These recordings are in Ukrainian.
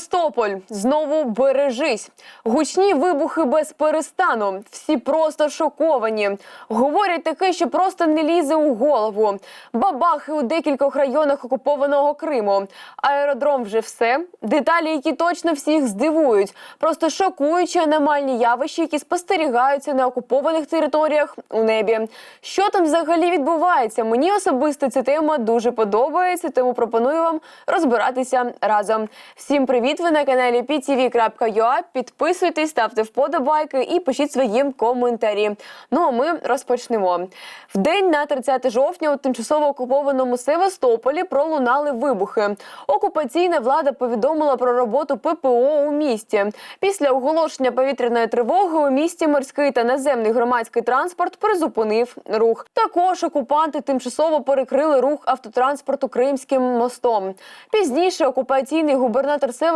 Севастополь знову бережись. Гучні вибухи без перестану. Всі просто шоковані. Говорять таке, що просто не лізе у голову. Бабахи у декількох районах окупованого Криму. Аеродром вже все. Деталі, які точно всіх здивують. Просто шокуючі аномальні явища, які спостерігаються на окупованих територіях у небі. Що там взагалі відбувається? Мені особисто ця тема дуже подобається, тому пропоную вам розбиратися разом. Всім привіт! Ви на каналі ptv.ua. Підписуйтесь, ставте вподобайки і пишіть свої коментарі. Ну а ми розпочнемо. В день на 30 жовтня у тимчасово окупованому Севастополі пролунали вибухи. Окупаційна влада повідомила про роботу ППО у місті. Після оголошення повітряної тривоги у місті морський та наземний громадський транспорт призупинив рух. Також окупанти тимчасово перекрили рух автотранспорту Кримським мостом. Пізніше окупаційний губернатор Севастополя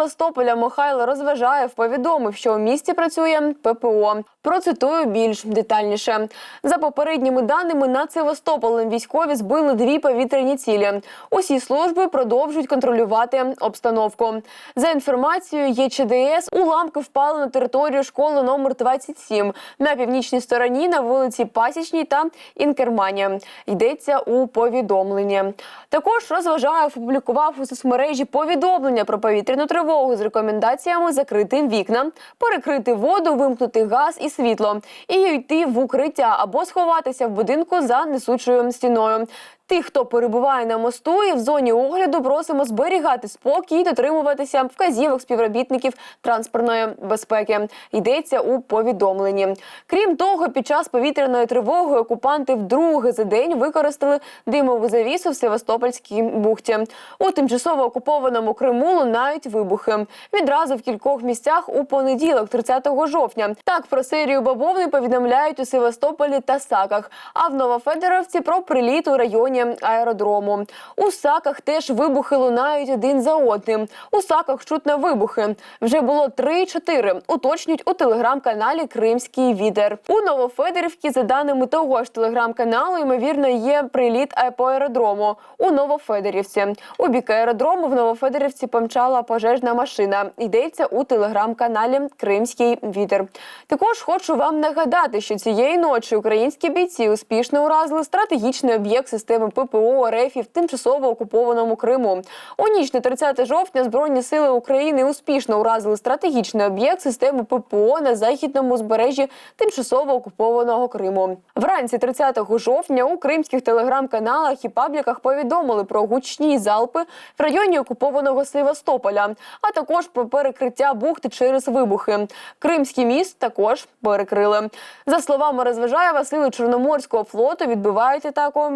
Михайло Розважаєв повідомив, що у місті працює ППО. Процитую більш детальніше. За попередніми даними над Севастополем військові збили дві повітряні цілі. Усі служби продовжують контролювати обстановку. За інформацією ЄЧДС, уламки впали на територію школи номер 27 на північній стороні на вулиці Пасічній та Інкермані. Йдеться у повідомленні. Також розважаєв опублікував у соцмережі повідомлення про повітряну тривогу з рекомендаціями закрити вікна, перекрити воду, вимкнути газ і світло, і йти в укриття або сховатися в будинку за несучою стіною. Тих, хто перебуває на мосту і в зоні огляду, просимо зберігати спокій, дотримуватися вказівок співробітників транспортної безпеки. Йдеться у повідомленні. Крім того, під час повітряної тривоги окупанти вдруге за день використали димову завісу в Севастопольській бухті. У тимчасово окупованому Криму лунають вибухи. Відразу в кількох місцях у понеділок, 30 жовтня. Так про серію бавовни повідомляють у Севастополі та Саках. А в Новофедоровці про приліт у районі аеродрому. У Саках теж вибухи лунають один за одним. У Саках чутно вибухи. Вже було 3-4, Уточнюють у телеграм-каналі Кримський Вітер. У Новофедорівці, за даними того ж телеграм-каналу, ймовірно, є приліт по аеродрому у Новофедорівці. У бік аеродрому в Новофедорівці помчала пожежна машина. Йдеться у телеграм-каналі Кримський Вітер. Також хочу вам нагадати, що цієї ночі українські бійці успішно уразили стратегічний об'єкт системи ППО РФ в тимчасово окупованому Криму. У ніч на 30 жовтня Збройні сили України успішно уразили стратегічний об'єкт системи ППО на західному узбережжі тимчасово окупованого Криму. Вранці 30 жовтня у кримських телеграм-каналах і пабліках повідомили про гучні залпи в районі окупованого Севастополя, а також про перекриття бухти через вибухи. Кримський міст також перекрили. За словами Розважаєва, сили Чорноморського флоту відбивають атаку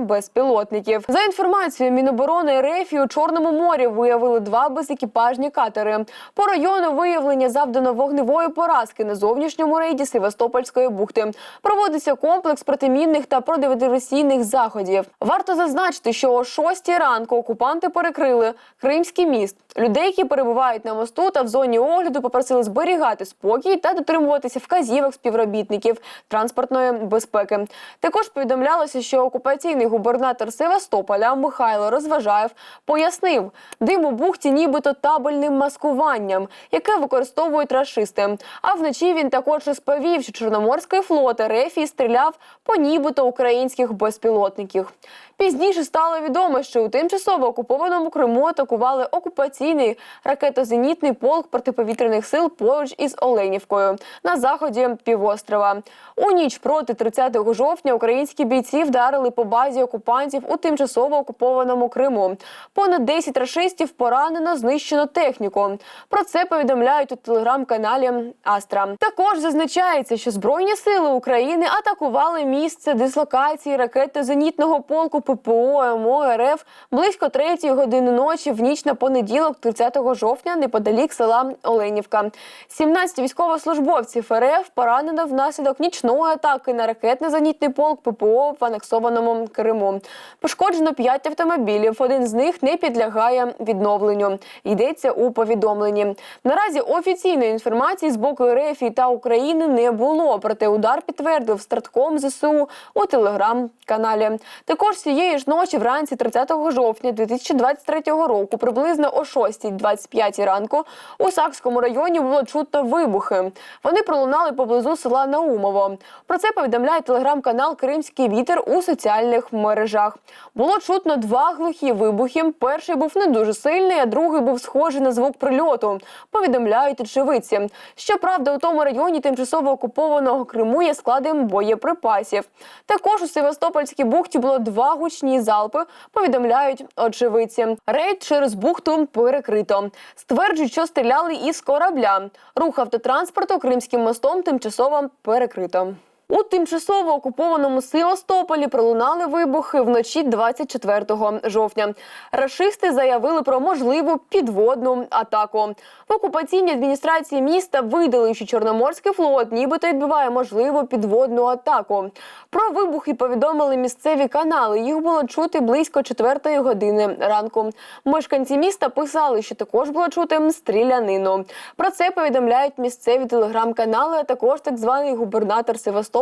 безпілотників. За інформацією Міноборони РФ у Чорному морі виявили два безекіпажні катери. По району виявлення завдано вогневої поразки на зовнішньому рейді Севастопольської бухти. Проводиться комплекс протимінних та продиверсійних заходів. Варто зазначити, що о 6 ранку окупанти перекрили Кримський міст. Людей, які перебувають на мосту та в зоні огляду, попросили зберігати спокій та дотримуватися вказівок співробітників транспортної безпеки. Також повідомлялося, що окупаційний губернатор Севастополя Михайло Розважаєв пояснив, дим у бухті нібито табельним маскуванням, яке використовують рашисти. А вночі він також розповів, що Чорноморський флот Рефій стріляв по нібито українських безпілотників. Пізніше стало відомо, що у тимчасово окупованому Криму атакували окупаційний ракетозенітний полк протиповітряних сил поруч із Оленівкою на заході півострова. У ніч проти 30 жовтня українські бійці вдарили по базі окупантів у тимчасово окупованому Криму. Понад 10 рашистів поранено, знищено техніку. Про це повідомляють у телеграм-каналі Астра. Також зазначається, що збройні сили України атакували місце дислокації ракетозенітного полку ППО МО РФ близько 3 години ночі в ніч на понеділок, 30 жовтня, неподалік села Оленівка. 17 військовослужбовців РФ поранено внаслідок нічної атаки на ракетно-зенітний полк ППО в анексованому Криму. Пошкоджено 5 автомобілів. Один з них не підлягає відновленню. Йдеться у повідомленні. Наразі офіційної інформації з боку РФ та України не було. Проте удар підтвердив стратком ЗСУ у телеграм-каналі. Також Тієї ж ночі, вранці 30 жовтня 2023 року, приблизно о 6.25 ранку, у Сакському районі було чутно вибухи. Вони пролунали поблизу села Наумово. Про це повідомляє телеграм-канал Кримський вітер у соціальних мережах. Було чутно два глухі вибухи. Перший був не дуже сильний, а другий був схожий на звук прильоту. Повідомляють очевидці. Щоправда, у тому районі тимчасово окупованого Криму є склади боєприпасів. Також у Севастопольській бухті було два гучні залпи. Повідомляють очевидці. Рейд через бухту перекрито. Стверджують, що стріляли із корабля. Рух автотранспорту Кримським мостом тимчасово перекрито. У тимчасово окупованому Севастополі пролунали вибухи вночі 24 жовтня. Рашисти заявили про можливу підводну атаку. В окупаційній адміністрації міста видали, що Чорноморський флот нібито відбиває можливу підводну атаку. Про вибухи повідомили місцеві канали. Їх було чути близько 4 години ранку. Мешканці міста писали, що також було чути стрілянину. Про це повідомляють місцеві телеграм-канали, а також так званий губернатор Севастополя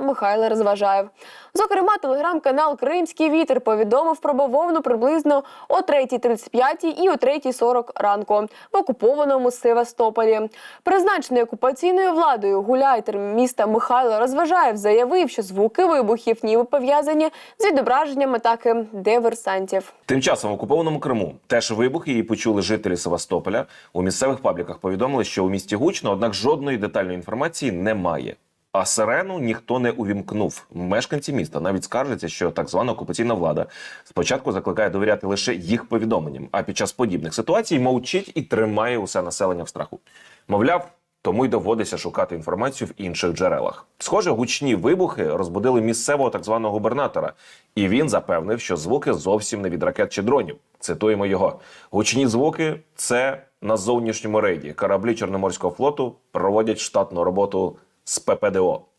Михайло Розважаєв. Зокрема, телеграм-канал Кримський вітер повідомив про бавовну приблизно о 3.35 і о 3.40 ранку в окупованому Севастополі. Призначений окупаційною владою гуляйтер міста Михайло Розважаєв заявив, що звуки вибухів ніби пов'язані з відображенням атаки диверсантів. Тим часом в окупованому Криму теж вибухи її почули жителі Севастополя. У місцевих пабліках повідомили, що у місті гучно, однак жодної детальної інформації немає. А сирену ніхто не увімкнув. Мешканці міста навіть скаржаться, що так звана окупаційна влада спочатку закликає довіряти лише їх повідомленням, а під час подібних ситуацій мовчить і тримає усе населення в страху. Мовляв, тому й доводиться шукати інформацію в інших джерелах. Схоже, гучні вибухи розбудили місцевого так званого губернатора, і він запевнив, що звуки зовсім не від ракет чи дронів. Цитуємо його: гучні звуки це на зовнішньому рейді. Кораблі Чорноморського флоту проводять штатну роботу з ППДО.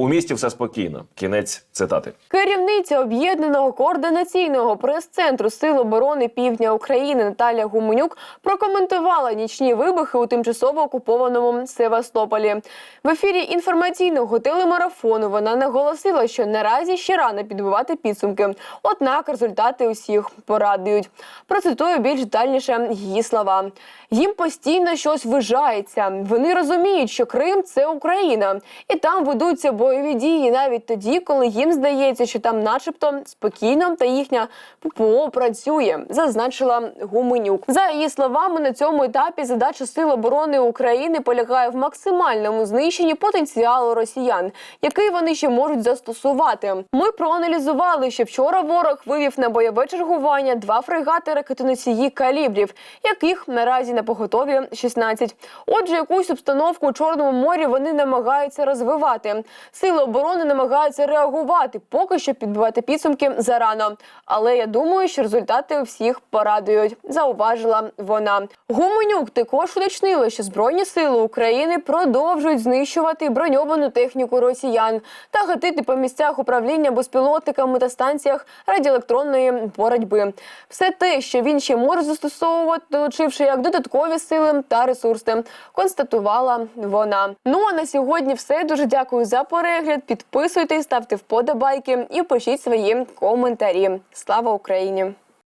У місті все спокійно. Кінець цитати. Керівниця об'єднаного координаційного прес-центру Сил оборони Півдня України Наталя Гуменюк прокоментувала нічні вибухи у тимчасово окупованому Севастополі. В ефірі інформаційного телемарафону вона наголосила, що наразі ще рано підбивати підсумки. Однак результати усіх порадують. Процитую більш детальніше її слова. Їм постійно щось вижається. Вони розуміють, що Крим це Україна, і там ведуться бойові дії навіть тоді, коли їм здається, що там, начебто, спокійно та їхня ППО працює, зазначила Гуменюк. За її словами, на цьому етапі задача Сил оборони України полягає в максимальному знищенні потенціалу росіян, який вони ще можуть застосувати. Ми проаналізували, що вчора ворог вивів на бойове чергування два фрегати ракетоносії калібрів, яких наразі на поготові 16. Отже, якусь обстановку у Чорному морі вони намагаються розвивати. Сили оборони намагаються реагувати, поки що підбивати підсумки зарано. Але я думаю, що результати всіх порадують, зауважила вона. Гуменюк також уточнила, що збройні сили України продовжують знищувати броньовану техніку росіян та гатити по місцях управління безпілотниками та станціях радіоелектронної боротьби. Все те, що він ще може застосовувати, долучивши як додаткові сили та ресурси, констатувала вона. Ну а на сьогодні все. Дуже дякую за перегляд. Підписуйтесь, ставте вподобайки і пишіть свої коментарі. Слава Україні!